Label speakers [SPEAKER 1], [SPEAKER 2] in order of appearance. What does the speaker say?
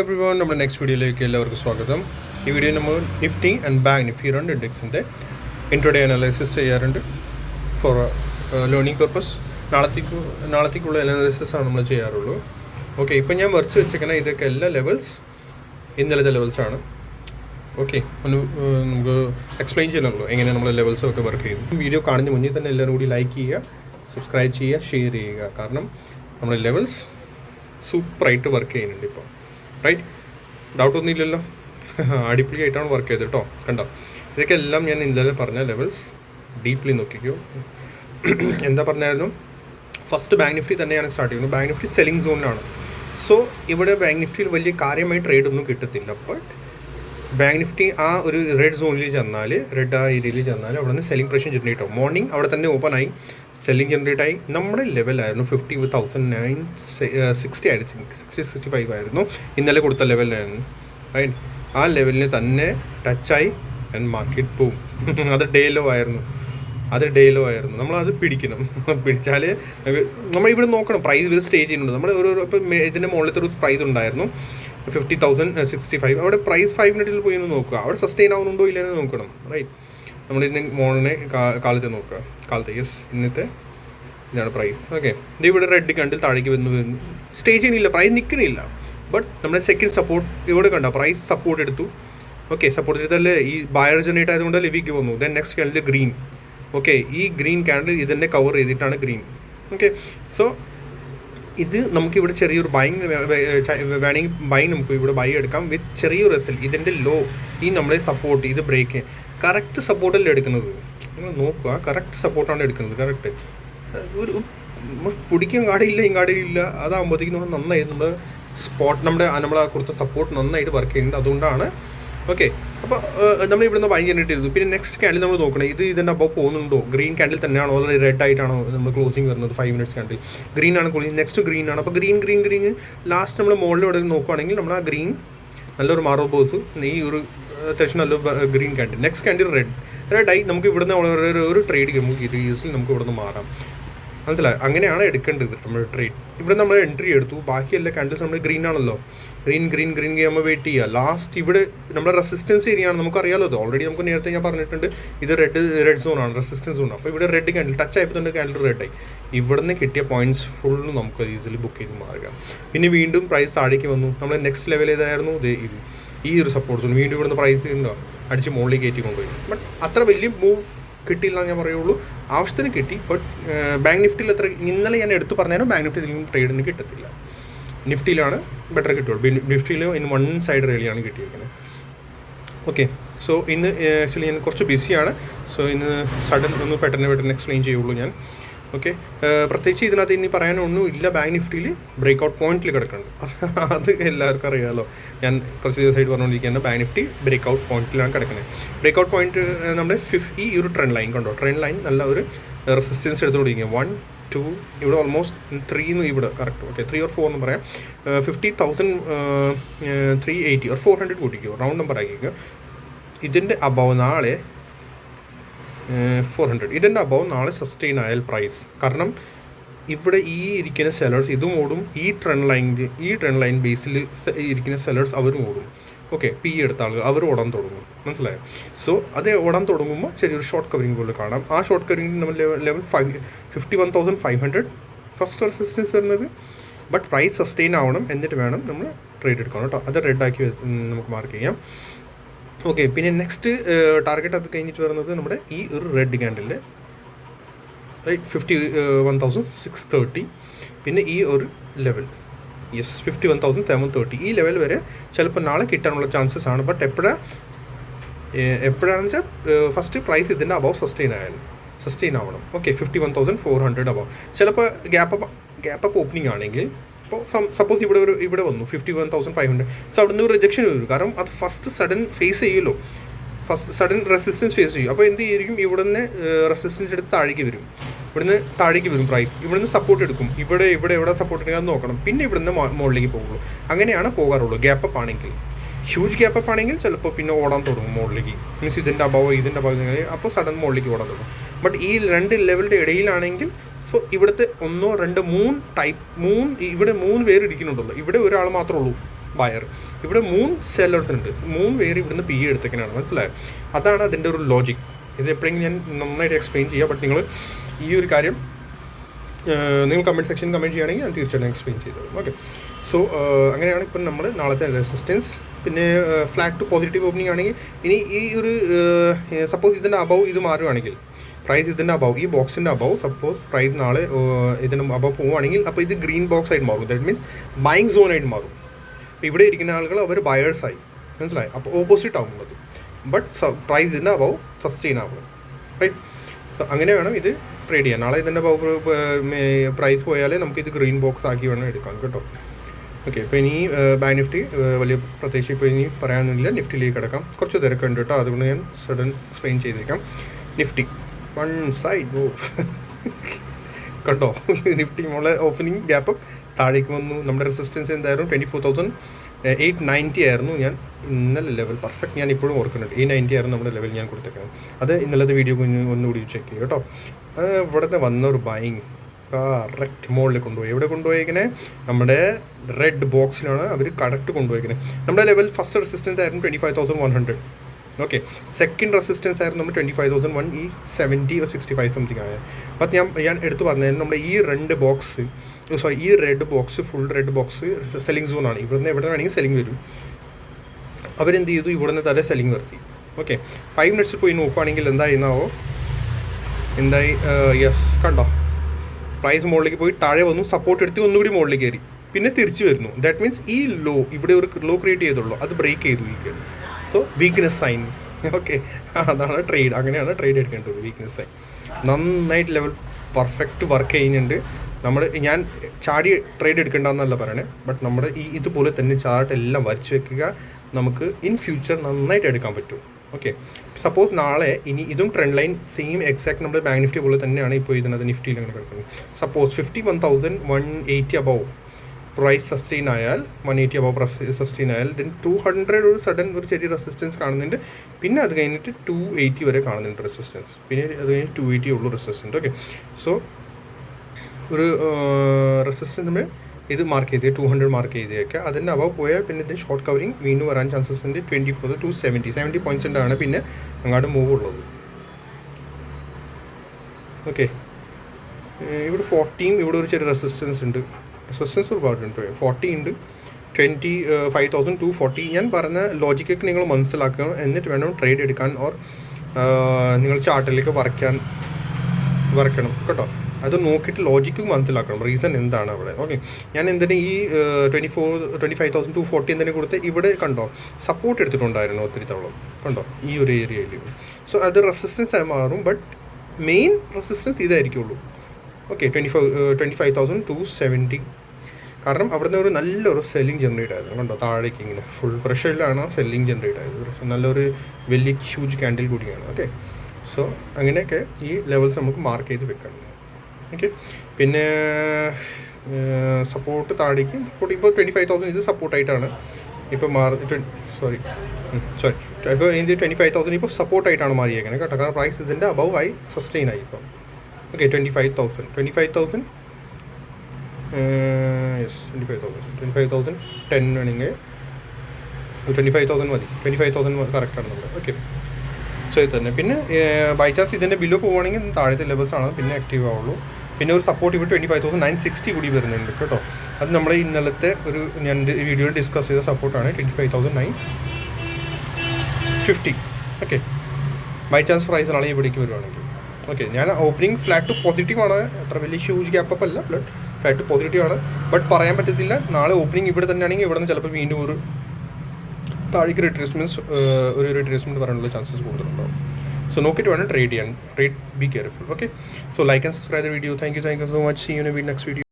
[SPEAKER 1] Every one നമ്മുടെ next വീഡിയോയിലേക്ക് എല്ലാവർക്കും സ്വാഗതം. ഈ വീഡിയോ നമ്മൾ നിഫ്റ്റി ആൻഡ് ബാങ്ക് നിഫ്റ്റി രണ്ട് ഇൻഡെക്സിന്റെ ഇൻട്രോഡേ അനാലിസിസ് ചെയ്യാറുണ്ട്. ഫോർ ലേണിംഗ് പർപ്പസ് നാളത്തേക്ക് നാളത്തേക്കുള്ള അനാലിസിസ് ആണ് നമ്മൾ ചെയ്യാറുള്ളൂ. ഓക്കെ ഇപ്പം ഞാൻ വരച്ച് വെച്ചേക്കുന്ന ഇതൊക്കെ എല്ലാ ലെവൽസ് ഇന്നലത്തെ ലെവൽസാണ് ഓക്കെ ഒന്ന് നമുക്ക് എക്സ്പ്ലെയിൻ ചെയ്യണമല്ലോ എങ്ങനെ നമ്മൾ ലെവൽസ് ഒക്കെ വർക്ക് ചെയ്യുന്നു. വീഡിയോ കാണുന്ന മുന്നിൽ തന്നെ എല്ലാവരും കൂടി ലൈക്ക് ചെയ്യുക സബ്സ്ക്രൈബ് ചെയ്യുക ഷെയർ ചെയ്യുക. കാരണം നമ്മുടെ ലെവൽസ് സൂപ്പറായിട്ട് വർക്ക് ചെയ്യുന്നുണ്ട് ഇപ്പോൾ റൈറ്റ് ഡൗട്ട് ഒന്നും ഇല്ലല്ലോ. അടിപൊളിയായിട്ടാണ് വർക്ക് ചെയ്തത് കേട്ടോ കണ്ടോ? ഇതൊക്കെ എല്ലാം ഞാൻ ഇന്നലെ പറഞ്ഞ ലെവൽസ് ഡീപ്ലി നോക്കിക്കോ. എന്താ പറഞ്ഞാലും ഫസ്റ്റ് ബാങ്ക് നിഫ്റ്റി തന്നെയാണ് സ്റ്റാർട്ട് ചെയ്യുന്നത്. ബാങ്ക് നിഫ്റ്റി സെല്ലിംഗ് സോണിലാണ് സോ ഇവിടെ ബാങ്ക് നിഫ്റ്റിയിൽ വലിയ കാര്യമായി ട്രേഡ് ഒന്നും കിട്ടത്തില്ല. ബട്ട് ബാങ്ക് നിഫ്റ്റി ആ ഒരു റെഡ് സോണിൽ ചെന്നാൽ റെഡ് ആ ഏരിയയിൽ ചെന്നാൽ അവിടെ നിന്ന് സെല്ലിംഗ് പ്രഷർ ജനറേറ്റ് ആവും. മോർണിംഗ് അവിടെ തന്നെ ഓപ്പൺ ആയി. സെല്ലിംഗ് ജനറേറ്റ് ആയി. നമ്മുടെ ലെവലായിരുന്നു ഫിഫ്റ്റി തൗസൻഡ് നയൻ സിക്സ്റ്റി ആയിരുന്നു സിക്സ്റ്റി സിക്സ്റ്റി ഫൈവ് ആയിരുന്നു. ഇന്നലെ കൊടുത്ത ലെവലിലായിരുന്നു റൈറ്റ് ആ ലെവലിന് തന്നെ ടച്ചായി ആൻഡ് മാർക്കറ്റ് പോവും അത് ഡേ ലോ ആയിരുന്നു. അത് ഡേ ലോ ആയിരുന്നു. നമ്മളത് പിടിക്കണം. പിടിച്ചാൽ നമ്മൾ ഇവിടെ നോക്കണം. പ്രൈസ് ഇവർ സ്റ്റേ ചെയ്യുന്നുണ്ട്. നമ്മൾ ഒരു ഒരു- ഇപ്പം ഇതിന്റെ മുകളിലത്തെ ഒരു പ്രൈസ് ഉണ്ടായിരുന്നു. ഫിഫ്റ്റി തൗസൻഡ് സിക്സ്റ്റി ഫൈവ് അവിടെ പ്രൈസ് ഫൈവ് മിനിറ്റിൽ പോയി ഒന്ന് നോക്കുക. അവിടെ സസ്റ്റെയിൻ ആവുന്നുണ്ടോ ഇല്ലെന്ന് നോക്കണം. റൈറ്റ് നമ്മൾ ഇന്ന് മോണിനെ കാലത്ത് നോക്കുക. കാലത്ത് യെസ് ഇന്നത്തെ ഇതാണ് പ്രൈസ് ഓക്കെ ഇത് ഇവിടെ റെഡ് കണ്ടിൽ താഴേക്ക് വന്ന് വരുന്നു സ്റ്റേ ചെയ്യുന്നില്ല. പ്രൈസ് നിൽക്കുന്നില്ല. ബട്ട് നമ്മുടെ സെക്കൻഡ് സപ്പോർട്ട് ഇവിടെ കണ്ട? പ്രൈസ് സപ്പോർട്ട് എടുത്തു. ഓക്കെ സപ്പോർട്ട് ചെയ്തല്ലേ ഈ ബയർ ജനറേറ്റ് ആയതുകൊണ്ട് ലിവിക്ക് വന്നു. Then next candle green okay ഈ ഗ്രീൻ കാൻഡിൽ ഇതിനെ കവർ ചെയ്തിട്ടാണ് ഗ്രീൻ ഓക്കെ സോ ഇത് നമുക്ക് ഇവിടെ ചെറിയൊരു ബൈങ് വേണമെങ്കിൽ ബൈ നമുക്ക് ഇവിടെ ബൈ എടുക്കാം വിത്ത് ചെറിയൊരു റിസൾട്ട് ഇതിന്റെ ലോ ഈ നമ്മളെ സപ്പോർട്ട് ഇത് ബ്രേക്ക് കറക്റ്റ് സപ്പോർട്ടല്ലേ എടുക്കുന്നത്? നിങ്ങൾ നോക്കുക. കറക്റ്റ് സപ്പോർട്ടാണ് എടുക്കുന്നത്. കറക്റ്റ് ഒരു പിടിക്കാൻ കാടിയില്ല ഈ കാടിയില്ല അതാകുമ്പോഴത്തേക്കും നമ്മൾ നന്നായി നമ്മുടെ സ്പോട്ട് നമ്മുടെ നമ്മൾ കൊടുത്ത സപ്പോർട്ട് നന്നായിട്ട് വർക്ക് ചെയ്യുന്നുണ്ട്. അതുകൊണ്ടാണ് ഓക്കെ അപ്പോൾ നമ്മൾ ഇവിടുന്ന് നിന്ന് ജനറേറ്റ് ചെയ്തു പിന്നെ നെക്സ്റ്റ് ക്യാൻഡിൽ നമ്മൾ നോക്കണം. ഇത് ഇതിന്റെ അപ്പോൾ പോകുന്നുണ്ടോ? ഗ്രീൻ ക്യാൻഡിൽ തന്നെയാണോ അതായത് റെഡ് ആയിട്ടാണോ നമ്മൾ ക്ലോസിങ് വരുന്നത്? ഫൈവ് മിനിറ്റ്സ് കാൻഡിൽ ഗ്രീൻ ആണ് ക്ലോസിങ് നെക്സ്റ്റ് ഗ്രീൻ ആണ്. അപ്പോൾ ഗ്രീൻ ഗ്രീൻ ഗ്രീൻ ലാസ്റ്റ് നമ്മൾ മുകളിൽ ഇവിടെ നോക്കുവാണെങ്കിൽ നമ്മൾ ആ ഗ്രീൻ നല്ലൊരു മാറോബോസ് ഈ ഒരു അത്യാവശ്യം നല്ല green candle next candle red red ആയി നമുക്ക് ഇവിടുന്ന് ഒരു- ട്രേഡ് നമുക്ക് ഈസിൽ നമുക്ക് ഇവിടുന്ന് മാറാം. മനസ്സിലായി? അങ്ങനെയാണ് എടുക്കേണ്ടത് നമ്മൾ ട്രേഡ് ഇവിടെ നമ്മൾ എൻട്രി എടുത്തു. ബാക്കി എല്ലാ കാൻഡിൽസ് നമ്മൾ ഗ്രീൻ ആണല്ലോ ഗ്രീൻ ഗ്രീൻ ഗ്രീൻ നമ്മൾ വെയിറ്റ് ചെയ്യുക ലാസ്റ്റ് ഇവിടെ നമ്മുടെ റെസിസ്റ്റൻസ് ഏരിയ ആണ്. നമുക്കറിയാലോ അത് ഓൾറെഡി നമുക്ക് നേരത്തെ ഞാൻ പറഞ്ഞിട്ടുണ്ട്. ഇത് റെഡ് റെഡ് സോൺ ആണ്. റെസിസ്റ്റൻസ് സോൺ അപ്പോൾ ഇവിടെ റെഡ് കാൻഡിൽ ടച്ച് ആയപ്പോൾ കാൻഡിൽ റെഡ് ആയി. ഇവിടുന്ന് കിട്ടിയ പോയിന്റ്സ് ഫുള്ള് നമുക്ക് ഈസിലി ബുക്ക് ചെയ്ത് മാറുക. പിന്നെ വീണ്ടും പ്രൈസ് താഴേക്ക് വന്നു. നമ്മൾ നെക്സ്റ്റ് ലെവൽ ഏതായിരുന്നു? ഇത് ഇത്. ഈ ഒരു സപ്പോർട്ട് സോൺ വീണ്ടും ഇവിടുന്ന് പ്രൈസ് ഉണ്ടോ? അടിച്ച് മുകളിലേക്ക് കയറ്റി കൊണ്ടുപോയി. ബട്ട് അത്ര വലിയ മൂവ് കിട്ടിയില്ല ഞാൻ പറയുള്ളൂ. ആവശ്യത്തിന് കിട്ടി ബട്ട് ബാങ്ക് നിഫ്റ്റിയിൽ എത്ര ഇന്നലെ ഞാൻ എടുത്തു പറഞ്ഞാലും ബാങ്ക് നിഫ്റ്റിയിൽ ട്രേഡിന് കിട്ടത്തില്ല. നിഫ്റ്റിയിലാണ് ബെറ്റർ കിട്ടുള്ളൂ. നിഫ്റ്റിയിൽ ഇന്ന് വൺ സൈഡ് റേലിയാണ് കിട്ടിയിരിക്കുന്നത്. ഓക്കെ സോ ഇന്ന് ആക്ച്വലി ഞാൻ കുറച്ച് ബിസിയാണ് സോ ഇന്ന് സഡൻ ഒന്ന് പെട്ടെന്ന് പെട്ടെന്ന് എക്സ്പ്ലെയിൻ ചെയ്യുള്ളൂ ഞാൻ. ഓക്കെ പ്രത്യേകിച്ച് ഇതിനകത്ത് ഇനി പറയാനൊന്നും ഇല്ല. ബാങ്ക് നിഫ്റ്റിയിൽ ബ്രേക്ക് ഔട്ട് പോയിന്റിൽ കിടക്കുന്നുണ്ട്. അത് എല്ലാവർക്കും അറിയാമല്ലോ ഞാൻ കുറച്ച് ദിവസമായിട്ട് പറഞ്ഞുകൊണ്ടിരിക്കുന്ന ബാങ്ക് നിഫ്റ്റി ബ്രേക്ക് ഔട്ട് പോയിന്റിലാണ് കിടക്കുന്നത്. ബ്രേക്ക് ഔട്ട് പോയിന്റ് നമ്മുടെ ഫിഫ് ഈ ഒരു ട്രെൻഡ് ലൈൻ കണ്ടോ? ട്രെൻഡ് ലൈൻ നല്ല ഒരു റെസിസ്റ്റൻസ് എടുത്തുകൊണ്ടിരിക്കുക വൺ ടു ഇവിടെ ഓൾമോസ്റ്റ് ത്രീ എന്ന് ഇവിടെ correct okay three or four എന്ന് പറയാം. Fifty thousand three eighty or four hundred കൂട്ടിക്കോ റൗണ്ട് നമ്പർ ആക്കിക്കോ. ഇതിന്റെ അബവ് നാളെ ഫോർ ഹൺഡ്രഡ്. ഇതിന്റെ അബവ് നാളെ സസ്റ്റെയിൻ ആയാൽ പ്രൈസ്. കാരണം ഇവിടെ ഈ ഇരിക്കുന്ന സെലേഴ്സ് ഇതും ഓടും. ഈ ട്രെൻഡ് ലൈനിൽ ഈ ട്രെൻഡ് ലൈൻ ബേസിൽ ഇരിക്കുന്ന സെലേഴ്സ് അവരും ഓടും. ഓക്കെ പി എടുത്ത ആളുകൾ അവർ ഓടാൻ തുടങ്ങും. മനസ്സിലായോ? സോ അത് ഓടാൻ തുടങ്ങുമ്പോൾ ചെറിയൊരു ഷോർട്ട് കവറിംഗ് പോലെ കാണാം. ആ ഷോർട്ട് കവറിങ് നമ്മൾ level five fifty one thousand five hundred first resistance വരുന്നത്. ബട്ട് പ്രൈസ് സസ്റ്റെയിൻ ആവണം. എന്നിട്ട് വേണം നമ്മൾ ട്രേഡ് എടുക്കണം കേട്ടോ? അത് റെഡ് ആക്കി നമുക്ക് മാർക്ക് ചെയ്യാം. ഓക്കെ പിന്നെ നെക്സ്റ്റ് ടാർഗറ്റ് അത് കഴിഞ്ഞിട്ട് വരുന്നത് നമ്മുടെ ഈ ഒരു red ക്യാൻഡലിൽ right fifty one thousand six thirty പിന്നെ ഈ ഒരു level yes fifty one thousand seven thirty ഈ ലെവൽ വരെ ചിലപ്പോൾ നാളെ കിട്ടാനുള്ള ചാൻസസ് ആണ്. ബട്ട് എപ്പോഴാണ് എപ്പോഴാണെന്ന് വെച്ചാൽ ഫസ്റ്റ് പ്രൈസ് ഇതിന്റെ അബവ് സസ്റ്റെയിൻ ആയാലും സസ്റ്റെയിൻ ആവണം. Okay fifty one thousand four hundred above ചിലപ്പോൾ gap up gap up opening ആണെങ്കിൽ ഇപ്പോൾ സപ്പോസ് ഇവിടെ ഒരു ഇവിടെ വന്നു fifty one thousand five hundred so അവിടെ നിന്ന് ഒരു റിജക്ഷൻ വരും. കാരണം അത് ഫസ്റ്റ് സഡൻ ഫേസ് ചെയ്യുമല്ലോ. ഫസ്റ്റ് സഡൻ റെസിസ്റ്റൻസ് ഫേസ് ചെയ്യും. അപ്പോൾ എന്ത് ചെയ്യും? ഇവിടുന്ന് റെസിസ്റ്റൻസ് എടുത്ത് താഴേക്ക് വരും. ഇവിടുന്ന് താഴേക്ക് വരും പ്രൈസ് ഇവിടുന്ന് സപ്പോർട്ട് എടുക്കും. ഇവിടെ ഇവിടെ എവിടെ സപ്പോർട്ട് എടുക്കാൻ നോക്കണം. പിന്നെ ഇവിടുന്ന് മുകളിലേക്ക് പോകുള്ളൂ. അങ്ങനെയാണ് പോകാറുള്ളൂ. ഗ്യാപ്പ് അപ്പ് ആണെങ്കിൽ. ഹ്യൂജ് ഗ്യാപ്പ് അപ്പ് ആണെങ്കിൽ ചിലപ്പോൾ പിന്നെ ഓടാൻ തുടങ്ങും മുകളിലേക്ക്. മീൻസ് ഇതിന്റെ അഭാവം ഇതിന്റെ അഭാവം അപ്പോൾ സഡൻ മുകളിലേക്ക് ഓടാൻ തുടങ്ങും. ബട്ട് ഈ രണ്ട് ലെവലിന്റെ ഇടയിലാണെങ്കിൽ സോ ഇവിടുത്തെ ഒന്നോ രണ്ടോ മൂന്ന് ടൈപ്പ് മൂന്ന് ഇവിടെ മൂന്ന് പേര് ഇരിക്കുന്നുണ്ടല്ലോ. ഇവിടെ ഒരാൾ മാത്രമേ ഉള്ളൂ ബയർ ഇവിടെ മൂന്ന് സെല്ലേഴ്സ് ഉണ്ട്. മൂന്ന് പേര് ഇവിടുന്ന് പി എടുത്തേക്കാനാണ് മനസ്സിലായത് അതാണ് അതിന്റെ ഒരു ലോജിക് ഇത് എപ്പോഴെങ്കിലും ഞാൻ നന്നായിട്ട് എക്സ്പ്ലെയിൻ ചെയ്യാം ബട്ട് നിങ്ങൾ ഈ ഒരു കാര്യം നിങ്ങൾ കമന്റ് സെക്ഷൻ കമന്റ് ചെയ്യുകയാണെങ്കിൽ ഞാൻ തീർച്ചയായിട്ടും എക്സ്പ്ലെയിൻ ചെയ്തു ഓക്കെ സോ അങ്ങനെയാണ് ഇപ്പം നമ്മൾ നാളത്തെ റെസിസ്റ്റൻസ് പിന്നെ ഫ്ലാറ്റ് ടു പോസിറ്റീവ് ഓപ്പണിംഗ് ആണെങ്കിൽ ഇനി ഈ ഒരു സപ്പോസ് ഇതിന്റെ അബവ് ഇത് മാറുകയാണെങ്കിൽ പ്രൈസ് ഇതിന്റെ അബവ് ഈ ബോക്സിന്റെ അബവ് സപ്പോസ് പ്രൈസ് നാളെ ഇതിന് അബവ് പോവുകയാണെങ്കിൽ അപ്പോൾ ഇത് ഗ്രീൻ ബോക്സ് ആയിട്ട് മാറും. ദാറ്റ് മീൻസ് ബൈങ് സോൺ ആയിട്ട് മാറും. അപ്പോൾ ഇവിടെ ഇരിക്കുന്ന ആളുകൾ അവർ ബയേഴ്സായി മനസ്സിലായി? അപ്പോൾ ഓപ്പോസിറ്റ് ആവും അത് ബട്ട് പ്രൈസ് ഇതിന്റെ അബവ് സസ്റ്റെയിൻ ആവുക റൈറ്റ് സോ അങ്ങനെ വേണം ഇത് ട്രേഡ് ചെയ്യാൻ. നാളെ ഇതിന്റെ പ്രൈസ് പോയാലേ നമുക്ക് ഇത് ഗ്രീൻ ബോക്സ് ആക്കി വേണം എടുക്കാം കേട്ടോ. ഓക്കെ ഇപ്പോൾ ഇനി ബാങ്ക് നിഫ്റ്റി വലിയ പ്രത്യേകിച്ച് ഇപ്പോൾ ഇനി പറയാനൊന്നുമില്ല. നിഫ്റ്റിയിലേക്ക് കിടക്കാം. കുറച്ച് തിരക്കുണ്ട് കേട്ടോ. അതുകൊണ്ട് ഞാൻ സഡൻ എക്സ്പ്ലെയിൻ ചെയ്തേക്കാം. നിഫ്റ്റി സൈഡ് കണ്ടോ? നിഫ്റ്റി മോളെ ഓപ്പനിങ് ഗ്യാപ്പ്. താഴേക്ക് വന്നു. നമ്മുടെ റെസിസ്റ്റൻസ് എന്തായിരുന്നു? Twenty four thousand eight ninety ആയിരുന്നു ഞാൻ. ഇന്നലെ ലെവൽ പെർഫെക്റ്റ് ഞാൻ ഇപ്പോഴും ഓർക്കുന്നുണ്ട്. എയ്റ്റ് നയന്റി ആയിരുന്നു നമ്മുടെ ലെവൽ ഞാൻ കൊടുത്തേക്കുന്നത്. അത് ഇന്നലത്തെ വീഡിയോ ഒന്നുകൂടി ചെക്ക് ചെയ്യും കേട്ടോ. ഇവിടുത്തെ വന്ന ഒരു ബൈങ് കറക്റ്റ് മുകളിൽ കൊണ്ടുപോയി. എവിടെ കൊണ്ടുപോയേക്കണേ? നമ്മുടെ റെഡ് ബോക്സിലാണ് അവർ കറക്റ്റ് കൊണ്ടുപോയേക്കുന്നത് നമ്മുടെ ലെവൽ ഫസ്റ്റ് റെസിസ്റ്റൻസ് ആയിരുന്നു twenty five thousand one hundred okay second resistance ആയിരുന്നു നമ്മൾ ട്വന്റി ഫൈവ് തൗസൻഡ് വൺ ഈ സെവന്റി സിക്സ്റ്റി ഫൈവ് സംതിങ് ആയ. അപ്പം ഞാൻ ഞാൻ എടുത്തു പറഞ്ഞു നമ്മുടെ ഈ രണ്ട് ബോക്സ് സോറി ഈ red box full red box selling സോണാണ് ഇവിടുന്ന് എവിടെ വേണമെങ്കിൽ സെല്ലിംഗ് വരും. അവരെന്ത് ചെയ്തു? ഇവിടുന്ന് തന്നെ സെല്ലിംഗ് നിർത്തി. ഓക്കെ ഫൈവ് മിനിറ്റ്സ് പോയി നോക്കുവാണെങ്കിൽ എന്തായിരുന്നാവോ എന്തായി? യെസ് കണ്ടോ? പ്രൈസ് മുകളിലേക്ക് പോയി താഴെ വന്നു സപ്പോർട്ട് എടുത്ത് ഒന്നുകൂടി മുകളിലേക്ക് കയറി. പിന്നെ തിരിച്ചു വരുന്നു. ദാറ്റ് മീൻസ് ഈ ലോ ഇവിടെ ഒരു ലോ ക്രിയേറ്റ് ചെയ്തുള്ളൂ. അത് ബ്രേക്ക് ചെയ്തു weak so weakness sign okay അതാണ് ട്രേഡ് അങ്ങനെയാണ് ട്രേഡ് എടുക്കേണ്ടത് വീക്ക്നെസ് സൈൻ നന്നായിട്ട് ലെവൽ പെർഫെക്റ്റ് വർക്ക് ചെയ്യുന്നുണ്ട്. നമ്മൾ ഞാൻ ചാടി ട്രേഡ് എടുക്കേണ്ടെന്നല്ല പറയണേ ബട്ട് നമ്മുടെ ഈ ഇതുപോലെ തന്നെ ചാർട്ട് എല്ലാം വരച്ച് വെക്കുക നമുക്ക് ഇൻ ഫ്യൂച്ചർ നന്നായിട്ട് എടുക്കാൻ പറ്റും. ഓക്കെ സപ്പോസ് നാളെ ഇനി ഇതും ട്രെൻഡ് ലൈൻ സെയിം എക്സാക്ട് നമ്മുടെ ബാങ്ക് നിഫ്റ്റി പോലെ തന്നെയാണ് ഇപ്പോൾ ഇതിനകത്ത് നിഫ്റ്റിയിൽ അങ്ങനെ കിടക്കുന്നത് suppose fifty one thousand one eighty above price sustain ആയാൽ വൺ എയ്റ്റി അബവ് സസ്റ്റെയിൻ ആയാൽ ദെൻ ടു ഹൺഡ്രഡ് ഒരു സഡൻ ഒരു ചെറിയ റെസിസ്റ്റൻസ് കാണുന്നുണ്ട്. പിന്നെ അത് കഴിഞ്ഞിട്ട് ടു എയ്റ്റി വരെ കാണുന്നുണ്ട് റെസിസ്റ്റൻസ് പിന്നെ അത് കഴിഞ്ഞിട്ട് ടു എയ്റ്റി ഉള്ളൂ റെസിസ്റ്റൻസ് ഓക്കെ സോ ഒരു റെസിസ്റ്റൻസ് നമ്മൾ ഇത് മാർക്ക് ചെയ്ത് ടു ഹൺഡ്രഡ് മാർക്ക് ചെയ്തേക്കുക അതിന്റെ അബവ് പോയാൽ പിന്നെ ഇതിന് ഷോർട്ട് കവറിങ് വീണ്ടും വരാൻ ചാൻസസ് ഉണ്ട്. Twenty four two seventy seventy പോയിന്റ്സിന്റെ ആണ് പിന്നെ അങ്ങോട്ട് മൂവ് ഉള്ളത്. ഓക്കെ ഇവിടെ ഫോർട്ടീൻ ഇവിടെ ഒരു ചെറിയ റെസിസ്റ്റൻസ് ഉണ്ട്. റെസിസ്റ്റൻസ് ഒരുപാട് ഉണ്ട് ഫോർട്ടി ഉണ്ട്. Twenty five thousand two forty ഞാൻ പറഞ്ഞ ലോജിക്കൊക്കെ നിങ്ങൾ മനസ്സിലാക്കണം. എന്നിട്ട് വേണം ട്രേഡ് എടുക്കാൻ ഓർ നിങ്ങൾ ചാർട്ടിലേക്ക് വരയ്ക്കാൻ വരയ്ക്കണം. കേട്ടോ? അത് നോക്കിയിട്ട് ലോജിക്ക് മനസ്സിലാക്കണം. റീസൺ എന്താണ് അവിടെ? ഓക്കെ ഞാൻ എന്തിനു ഈ twenty four twenty five thousand two forty എന്തിനെ കൊടുത്ത് ഇവിടെ കണ്ടോ? സപ്പോർട്ട് എടുത്തിട്ടുണ്ടായിരുന്നു ഒത്തിരി തവളം കണ്ടോ? ഈ ഒരു ഏരിയയിൽ സോ അത് റെസിസ്റ്റൻസ് ആയി മാറും. But main resistance ഇതായിരിക്കുള്ളൂ. Okay twenty five twenty five thousand two seventy കാരണം അവിടുന്ന് ഒരു നല്ലൊരു സെല്ലിംഗ് ജനറേറ്റ് ആയിരുന്നു. കണ്ടോ? താഴേക്ക് ഇങ്ങനെ ഫുൾ പ്രഷറിലാണ് സെല്ലിംഗ് ജനറേറ്റ് ആയത്. നല്ലൊരു വലിയ ഹ്യൂജ് ക്യാൻഡിൽ കൂടിയാണ്. ഓക്കെ സോ അങ്ങനെയൊക്കെ ഈ ലെവൽസ് നമുക്ക് മാർക്ക് ചെയ്ത് വെക്കണം. ഓക്കെ പിന്നെ സപ്പോർട്ട് താഴേക്ക് സപ്പോർട്ട് ഇപ്പോൾ ട്വന്റി ഫൈവ് തൗസൻഡ് ഇത് സപ്പോർട്ടായിട്ടാണ് ഇപ്പോൾ മാറി സോറി സോറി ഇപ്പോൾ ഇത് ട്വന്റി ഫൈവ് തൗസൻഡ് ഇപ്പോൾ സപ്പോർട്ടായിട്ടാണ് മാറിയേക്കുന്നത് കേട്ടോ. കാരണം പ്രൈസ് ഇതിന്റെ അബവ് ആയി സസ്റ്റെയിൻ ആയി ഇപ്പം. Okay twenty five thousand twenty five thousand yes twenty five thousand twenty five thousand ten വേണമെങ്കിൽ ട്വന്റി ഫൈവ് തൗസൻഡ് മതി. ട്വന്റി ഫൈവ് തൗസൻഡ് കറക്റ്റാണ് നമ്മുടെ. ഓക്കെ സോ ഇത് തന്നെ. പിന്നെ ബൈ ചാൻസ് ഇതിന്റെ ബില്ലോ പോവുകയാണെങ്കിൽ താഴത്തെ ലെവൽസ് ആണ്. പിന്നെ ആക്റ്റീവ് ആവുള്ളൂ. പിന്നെ ഒരു സപ്പോർട്ട് ഇവിടെ twenty five thousand nine sixty കൂടി വരുന്നുണ്ട് കേട്ടോ. അത് നമ്മുടെ ഇന്നലത്തെ ഒരു ഞാൻ വീഡിയോയിൽ ഡിസ്കസ് ചെയ്ത സപ്പോർട്ടാണ് twenty five thousand nine fifty okay by chance price നാളെ ഇവിടേക്ക് വരുവാണെങ്കിൽ. ഓക്കെ ഞാൻ ഓപ്പണിംഗ് ഫ്ലാറ്റ് പോസിറ്റീവ് ആണ്. അത്ര വലിയ ഹ്യൂജ് ഗ്യാപ്പ് അല്ല. ബട്ട് ഫ്ലാറ്റ് പോസിറ്റീവ് ആണ്. ബട്ട് പറയാൻ പറ്റത്തില്ല. നാളെ ഓപ്പണിംഗ് ഇവിടെ തന്നെയാണെങ്കിൽ ഇവിടെ നിന്ന് ചിലപ്പോൾ വീണ്ടും ഒരു താഴേക്ക് റിട്രേസ്മെന്റ്സ് ഒരു റിട്രേസ്മെന്റ് പറയാനുള്ള ചാൻസസ് കൂടുതലുണ്ടാവും. സോ നോക്കിയിട്ട് വേണം ട്രേഡ് ചെയ്യാൻ. Trade be careful okay so like and subscribe the video thank you thank you so much see you next video